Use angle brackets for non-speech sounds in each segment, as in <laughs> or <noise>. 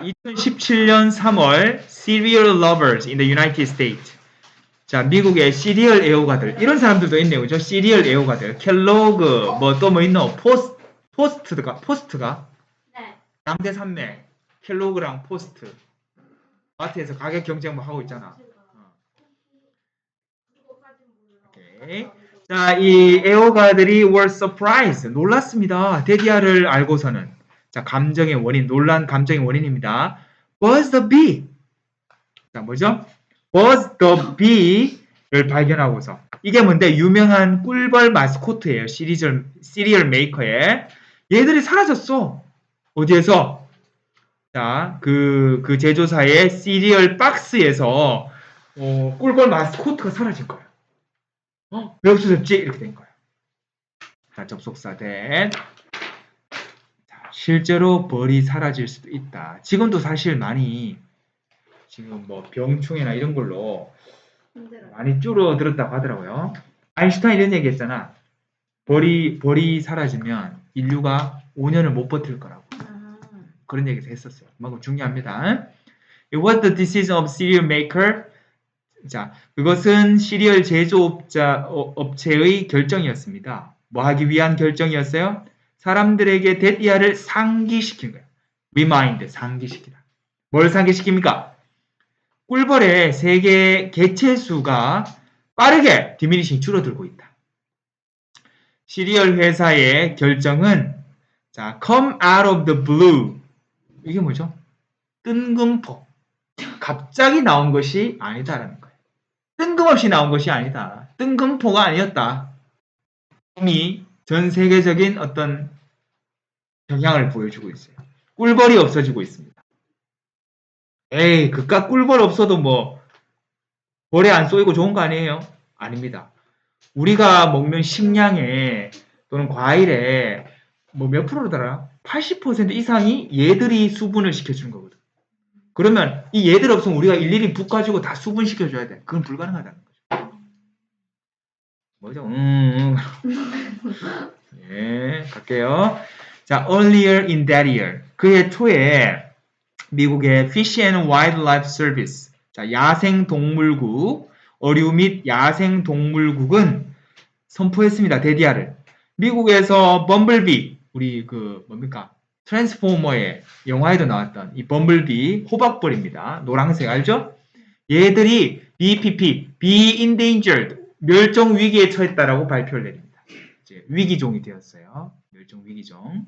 2017년 3월 Cereal Lovers in the United States. 자, 미국의 시리얼 애호가들. 이런 사람들도 있네요. 그죠? 시리얼 애호가들. 켈로그, 뭐 또 뭐 있노? 포스, 포스트가, 포스트가? 네. 양대 산맥. 켈로그랑 포스트. 마트에서 가격 경쟁 뭐 하고 있잖아. 오케이. 자, 이 애호가들이 were surprised. 놀랐습니다. 데디아를 알고서는. 자, 감정의 원인, 놀란 감정의 원인입니다. Was the bee. 자, 뭐죠? Was the bee를 발견하고서. 이게 뭔데? 유명한 꿀벌 마스코트예요. 시리얼, 시리얼 메이커의. 얘들이 사라졌어. 어디에서? 자, 그, 그 제조사의 시리얼 박스에서 어, 꿀벌 마스코트가 사라진 거예요. 어? 왜 없어졌지? 이렇게 된 거예요. 자, 접속사 된. 자, 실제로 벌이 사라질 수도 있다. 지금도 사실 많이 지금 뭐 병충해나 이런 걸로. 많이 줄어들었다고 하더라고요. 아인슈타인 이런 얘기 했잖아. 벌이, 벌이 사라지면 인류가 5년을 못 버틸 거라고. 아, 그런 얘기도 했었어요. 그만큼 중요합니다. Was the decision of cereal maker. 자, 그것은 시리얼 제조업자 어, 업체의 결정이었습니다. 뭐 하기 위한 결정이었어요? 사람들에게 데디아를 상기시킨 거예요. remind, 상기시키다. 뭘 상기시킵니까? 꿀벌의 세계 개체 수가 빠르게 디미니싱 줄어들고 있다. 시리얼 회사의 결정은 자, come out of the blue. 이게 뭐죠? 뜬금포. 갑자기 나온 것이 아니다라는 거예요. 뜬금없이 나온 것이 아니다. 뜬금포가 아니었다. 이미 전 세계적인 어떤 경향을 보여주고 있어요. 꿀벌이 없어지고 있습니다. 에이, 그깟 꿀벌 없어도 뭐, 벌에 안 쏘이고 좋은 거 아니에요? 아닙니다. 우리가 먹는 식량에 또는 과일에 뭐 몇 프로더라? 80% 이상이 얘들이 수분을 시켜주는 거거든. 그러면 이 얘들 없으면 우리가 일일이 붓 가지고 다 수분 시켜줘야 돼. 그건 불가능하다는 거죠. 뭐죠? 음, 음. <laughs> 예, 갈게요. 자, earlier in that year. 그해 초에 미국의 Fish and Wildlife Service, 자, 야생동물국, 어류 및 야생동물국은 선포했습니다. 데디아를. 미국에서 범블비, 우리 그 뭡니까? 트랜스포머의 영화에도 나왔던 이 범블비 호박벌입니다. 노란색 알죠? 얘들이 BPP, Be Endangered, 멸종 위기에 처했다라고 발표를 내립니다. 이제 위기종이 되었어요. 멸종 위기종.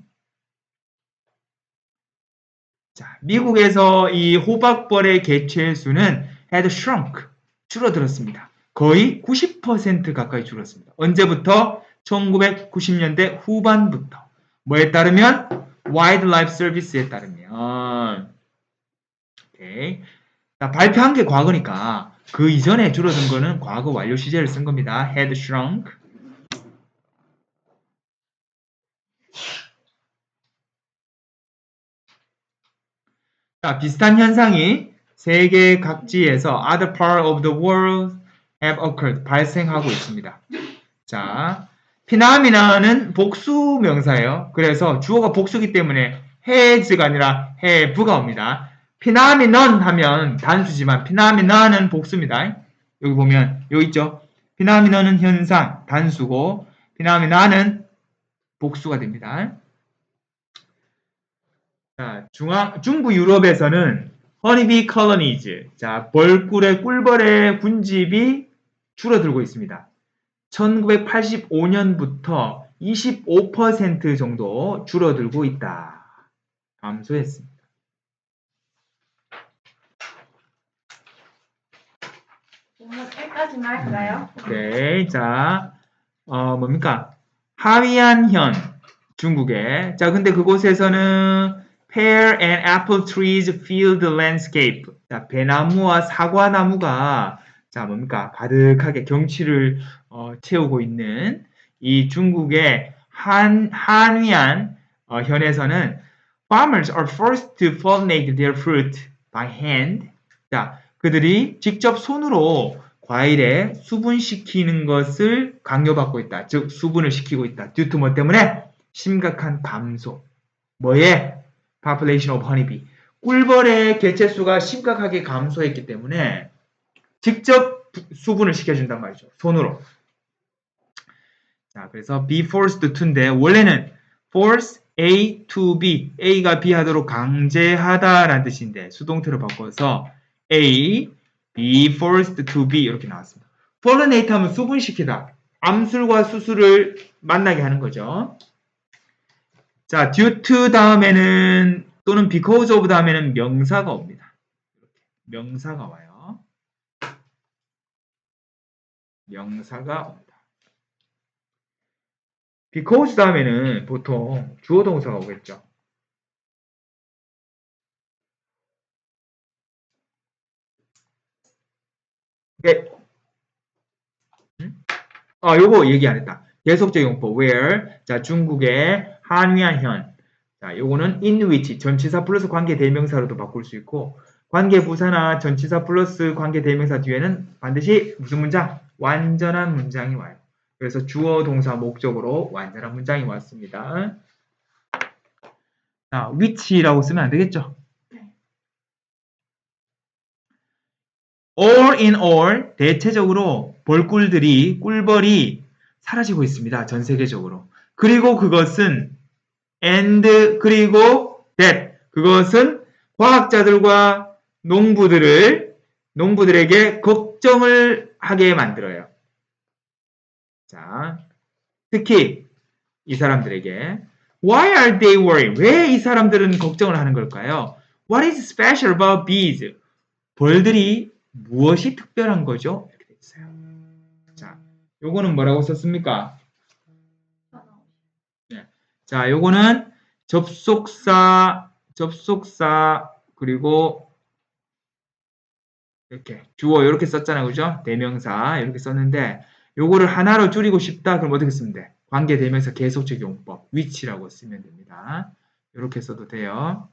자, 미국에서 이 호박벌의 개체 수는 had shrunk, 줄어들었습니다. 거의 90% 가까이 줄었습니다. 언제부터? 1990년대 후반부터. 뭐에 따르면? 와일드라이프 서비스에 따르면. 오케이. 자, 발표한 게 과거니까 그 이전에 줄어든 거는 과거 완료 시제를 쓴 겁니다. had shrunk. 자, 비슷한 현상이 세계 각지에서 other part of the world have occurred 발생하고 있습니다. 자, 피나미나는 복수 명사예요. 그래서 주어가 복수기 때문에 has가 아니라 have가 옵니다. 피나미넌 하면 단수지만 피나미나는 복수입니다. 여기 보면 여기 있죠. 피나미넌은 현상 단수고 피나미나는 복수가 됩니다. 자, 중앙 중부 유럽에서는 허니비 컬러니즈, 자 벌꿀의 꿀벌의 군집이 줄어들고 있습니다. 1985년부터 25% 정도 줄어들고 있다. 감소했습니다. 할까요? 오케이. 자, 어, 뭡니까? 하위안현, 중국에. 자, 근데 그곳에서는 pear and apple trees the landscape. 자, 배나무와 사과나무가 자, 뭡니까? 가득하게 경치를 어, 채우고 있는 이 중국의 한, 한위안 어, 현에서는 farmers are forced to pollinate their fruit by hand. 자, 그들이 직접 손으로 과일에 수분시키는 것을 강요받고 있다. 즉, 수분을 시키고 있다. due 뭐 때문에? 심각한 감소. 뭐에? population of honeybee. 꿀벌의 개체수가 심각하게 감소했기 때문에 직접 부- 수분을 시켜준단 말이죠. 손으로. 자, 그래서 be forced to인데 원래는 force A to B, A가 B 하도록 강제하다라는 뜻인데 수동태로 바꿔서 A be forced to be 이렇게 나왔습니다. pollinate 하면 수분시키다. 암술과 수술을 만나게 하는 거죠. 자, due to 다음에는 또는 because of 다음에는 명사가 옵니다. 이렇게 명사가 와요. 명사가 옵니다. because 다음에는 보통 주어 동사가 오겠죠. 네. 음? 아, 요거 얘기 안 했다. 계속적 용법 where 자 중국의 한위안현 자 요거는 in which 전치사 플러스 관계 대명사로도 바꿀 수 있고 관계 부사나 전치사 플러스 관계 대명사 뒤에는 반드시 무슨 문장 완전한 문장이 와요. 그래서 주어 동사 목적으로 완전한 문장이 왔습니다. 자 which라고 쓰면 안 되겠죠? All in all 대체적으로 벌꿀들이 꿀벌이 사라지고 있습니다. 전 세계적으로. 그리고 그것은 and 그리고 that 그것은 과학자들과 농부들을 농부들에게 걱정을 하게 만들어요. 자, 특히 이 사람들에게 Why are they worried? 왜 이 사람들은 걱정을 하는 걸까요? What is special about bees? 벌들이 무엇이 특별한 거죠? 이렇게 돼 있어요. 자, 요거는 뭐라고 썼습니까? 자, 요거는 접속사, 접속사, 그리고 이렇게 주어 이렇게 썼잖아요. 그죠? 대명사 이렇게 썼는데 요거를 하나로 줄이고 싶다. 그럼 어떻게 쓰면 돼? 관계 대명사 계속적 용법 which라고 쓰면 됩니다. 이렇게 써도 돼요.